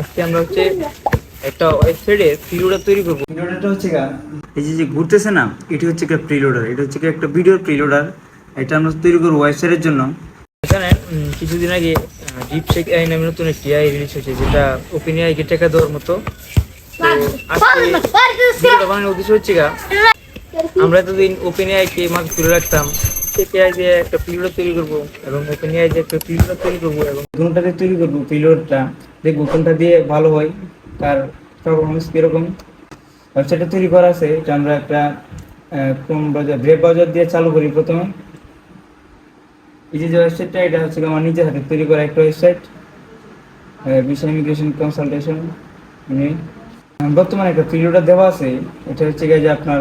আজকে আমরা হচ্ছে একটা ওয়েবসাইটে প্রিলোডার তৈরি করব। প্রিলোডারটা হচ্ছে গা এই যে যে ঘুরতেছে না এটি হচ্ছে একটা প্রিলোডার এটা হচ্ছে একটা ভিডিওর প্রিলোডার এটা আমরা তৈরি করব ওয়েবসাইটের জন্য। এখানে কিছুদিন আগে ডিপ শেক আই নামে নতুন একটি আই রিলিজ হয়েছে যেটা ওপেন আই কে টাকা দেওয়ার মতো। তো আজকে বানানোর উদ্দেশ্য হচ্ছে গা আমরা এতদিন ওপেন আই কে মাছ তুলে রাখতাম থেকে দিয়ে একটা প্রিলোডার তৈরি করব এবং ওপেন আই দিয়ে একটা প্রিলোডার তৈরি করব এবং দুটাতে তৈরি করব প্রিলোডটা দেখব কোনটা দিয়ে ভালো হয়, তার পারফরমেন্স কীরকম। ওয়েবসাইটটা তৈরি করা আছে, এটা আমরা একটা ক্রোম ব্রাউজার ব্রেভ ব্রাউজার দিয়ে চালু করি প্রথমে। এই যে ওয়েবসাইটটা এটা হচ্ছে আমার নিজের হাতে তৈরি করা একটা ওয়েবসাইট ভিসা ইমিগ্রেশন কনসালটেশন মানে বর্তমানে একটা প্রিলোডার দেওয়া আছে, এটা হচ্ছে গিয়ে যে আপনার,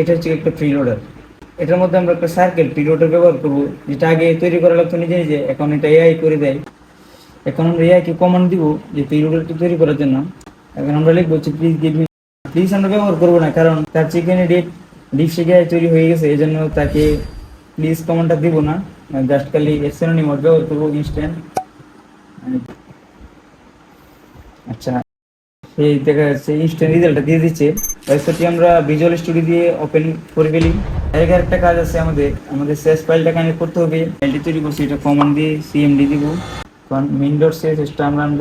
এটা হচ্ছে একটা প্রিলোডার এটার মধ্যে আমরা একটা সার্কেল প্রিলোডার ব্যবহার করব, যেটা আগে তৈরি করা লাগতো নিজে নিজে। এখন এটা এআই করে দেয়। এখন আমরা এআইকে কমান্ড দিব যে প্রিলোডারটি তৈরি করার জন্য। এখন আমরা লিখব হচ্ছে প্লিজ গিভ মি প্লিজ আমরা ব্যবহার করব না, কারণ তার চিকেনের ডেট ডিপ শিখে তৈরি হয়ে গেছে এই জন্য তাকে প্লিজ কমান্ডটা দিব না। জাস্ট খালি এসএননি মোড ব্যবহার করব ইনস্ট্যান্ট সেই দেখা যাচ্ছে ইনস্ট্যান্ট রেজাল্টটা দিয়ে দিচ্ছে। ওয়েবসাইটটি আমরা ভিজুয়াল স্টুডিও দিয়ে ওপেন করে ফেলি। এর একটা কাজ আছে আমাদের। আমাদের শেষ ফাইলটা কানেক্ট করতে হবে। ফাইলটি তৈরি করছি, এটা কমান্ড দিয়ে সিএমডি দিব। কারণ ডট সিএসএসটা আমরা আনব।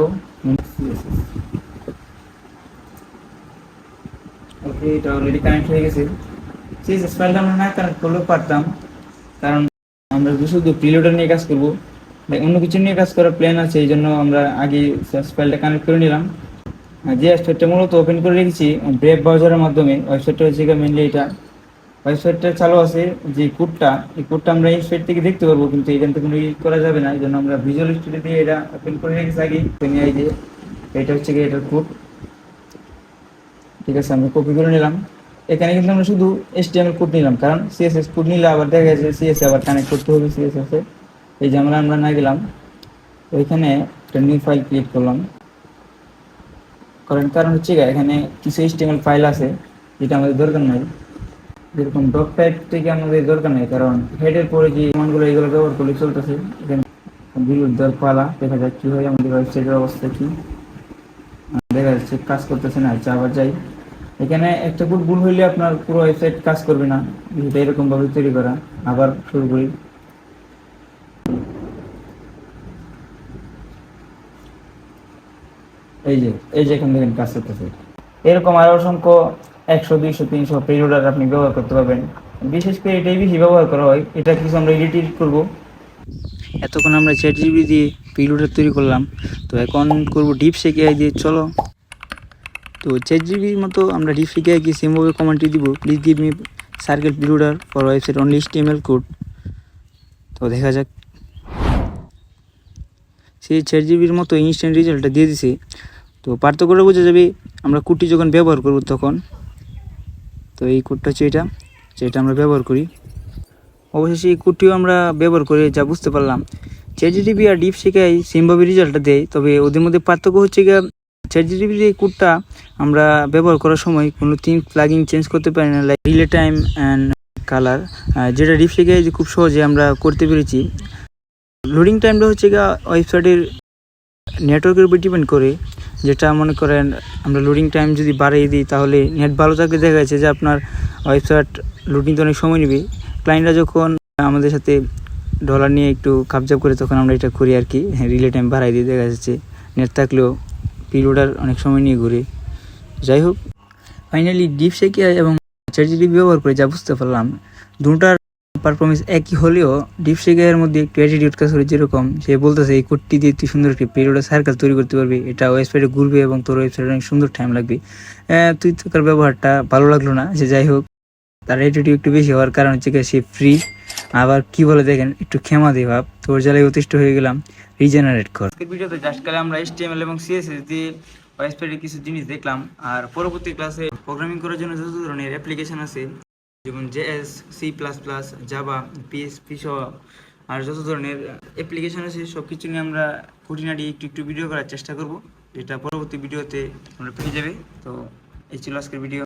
ওকে এটা অলরেডি কানেক্ট হয়ে গেছে। সিএসএস ফাইলটা আমরা না কানেক্ট করলেও পারতাম। কারণ আমরা শুধু প্রিলোডার নিয়ে কাজ করব। অন্য কিছু নিয়ে কাজ করার প্ল্যান আছে, এই জন্য আমরা আগে সিএস ফাইলটা কানেক্ট করে নিলাম। যে ওয়েবসাইটটা মূলত ওপেন করে রেখেছি ব্রেভ ব্রাউজারের মাধ্যমে ওয়েবসাইটটা হচ্ছে মেনলি এটা। ওয়েবসাইটটা চালু আছে যে কোডটা এই কোডটা আমরা এই সাইট থেকে দেখতে পারব, কিন্তু এখান থেকে কোনো ই করা যাবে না। এই জন্য আমরা ভিজুয়াল স্টুডিও দিয়ে এটা ওপেন করে রেখেছি আগে। এই যে, এটা হচ্ছে গিয়ে এটার কোড ঠিক আছে, আমরা কপি করে নিলাম। এখানে কিন্তু আমরা শুধু এসটিএমএল কোড নিলাম, কারণ সিএসএস কোড নিলে আবার দেখা যাচ্ছে সিএসএ আবার কানেক্ট করতে হবে সিএসএস এই যে আমরা আমরা না গেলাম। ওইখানে একটা নিউ ফাইল ক্রিয়েট করলাম। করার কারণ হচ্ছে এখানে কিছু এসটিএমএল ফাইল আছে যেটা আমাদের দরকার নাই। যেরকম ডক টাইপ থেকে আমাদের দরকার নেই, কারণ হেডের পরে যে মানগুলো এগুলো ব্যবহার করলে চলতেছে। এখানে বিরুদ্ধ পালা দেখা যাক কি হয়, আমাদের ওয়েবসাইটের অবস্থা কি। দেখা যাচ্ছে কাজ করতেছে না আচ্ছা আবার যাই। এখানে একটা কোড ভুল হইলে আপনার পুরো ওয়েবসাইট কাজ করবে না এটা এরকম ভাবে তৈরি করা। আবার শুরু করি। এই যে এই যে এখান থেকে কাজ করতেছে। এরকম আরও অসংখ্য একশো, দুইশো, তিনশো পেরিওডার আপনি ব্যবহার করতে পারবেন। বিশেষ করে এটাই বেশি ব্যবহার করা হয়, এটা কিছু আমরা এডিট করব। এতক্ষণ আমরা চ্যাট জিবি দিয়ে পেরিওডার তৈরি করলাম, তো এখন করব ডিপ শেখে দিয়ে, চলো। তো চ্যাট জিবির মতো আমরা ডিপ শেখে গিয়ে সেমভাবে কমান্ডটি দিব please give me circle পেরিওডার for website only L code তো দেখা যাক। সেই চ্যাট জিবির মতো ইনস্ট্যান্ট রেজাল্টটা দিয়ে দিছে। তো পার্থক্যটা বোঝা যাবে, আমরা কুটি যখন ব্যবহার করব তখন, তো এই কুটটা হচ্ছে এটা, যেটা আমরা ব্যবহার করি। অবশেষে এই কোডটিও আমরা ব্যবহার করে যা বুঝতে পারলাম চ্যাটজিটিপি আর ডিপ শেখাই সেমভাবে রেজাল্টটা দেয়, তবে ওদের মধ্যে পার্থক্য হচ্ছে গিয়ে চ্যাটজিটিপির এই কোডটা আমরা ব্যবহার করার সময় কোনো তিন প্লাগিং চেঞ্জ করতে পারি না like relay time and colour যেটা ডিপ শেখাই যে খুব সহজে আমরা করতে পেরেছি। লোডিং টাইমটা হচ্ছে গিয়ে ওয়েবসাইটের নেটওয়ার্কের উপর ডিপেন্ড করে যেটা মনে করেন আমরা লোডিং টাইম যদি বাড়িয়ে দিই, তাহলে নেট ভালো থাকলে দেখা যাচ্ছে যে আপনার ওয়েবসাইট লোডিং তো অনেক সময় নেবে। ক্লায়েন্টরা যখন আমাদের সাথে ডলার নিয়ে একটু কাপজাপ করে, তখন আমরা এটা করি আর কি। রিলে টাইম বাড়াই দিয়ে দেখা যাচ্ছে নেট থাকলেও পিরিয়ডার অনেক সময় নিয়ে ঘুরে। যাই হোক ফাইনালি ডিপ শেখে এবং চ্যাটজিটি ব্যবহার করে, যা বুঝতে পারলাম। দুটার পারফরমেন্স একই হলেও ডিপ শেখের মধ্যে একটু অ্যাটিটিউড কাজ করে যেরকম সে বলতেছে, এই কোডটি দিয়ে তুই সুন্দর একটি পিরিয়ডের সার্কেল তৈরি করতে পারবি। এটা ওয়েবসাইটে ঘুরবে এবং তোর ওয়েবসাইটে অনেক সুন্দর টাইম লাগবে। তুই তোর ব্যবহারটা ভালো লাগল না, সে যাই হোক, তার অ্যাটিটিউড একটু বেশি হওয়ার কারণ হচ্ছে সে ফ্রি আবার কি বলে দেখেন, একটু ক্ষমা দে ভাব। তোর জ্বালায় অতিষ্ঠ হয়ে গেলাম রিজেনারেট কর। ভিডিওতে জাস্ট কালে আমরা এইচটিএমএল এবং সিএসএস দিয়ে ওয়েবসাইটে কিছু জিনিস দেখলাম, আর পরবর্তী ক্লাসে প্রোগ্রামিং করার জন্য যত ধরনের অ্যাপ্লিকেশন আছে যেমন JS C plus plus Java PSP সহ আর যত ধরনের অ্যাপ্লিকেশন আছে সব কিছু নিয়ে আমরা খুঁটিনাটি একটু একটু ভিডিও করার চেষ্টা করব। যেটা পরবর্তী ভিডিওতে আমরা পেয়ে যাবে। তো এই ছিল আজকের ভিডিও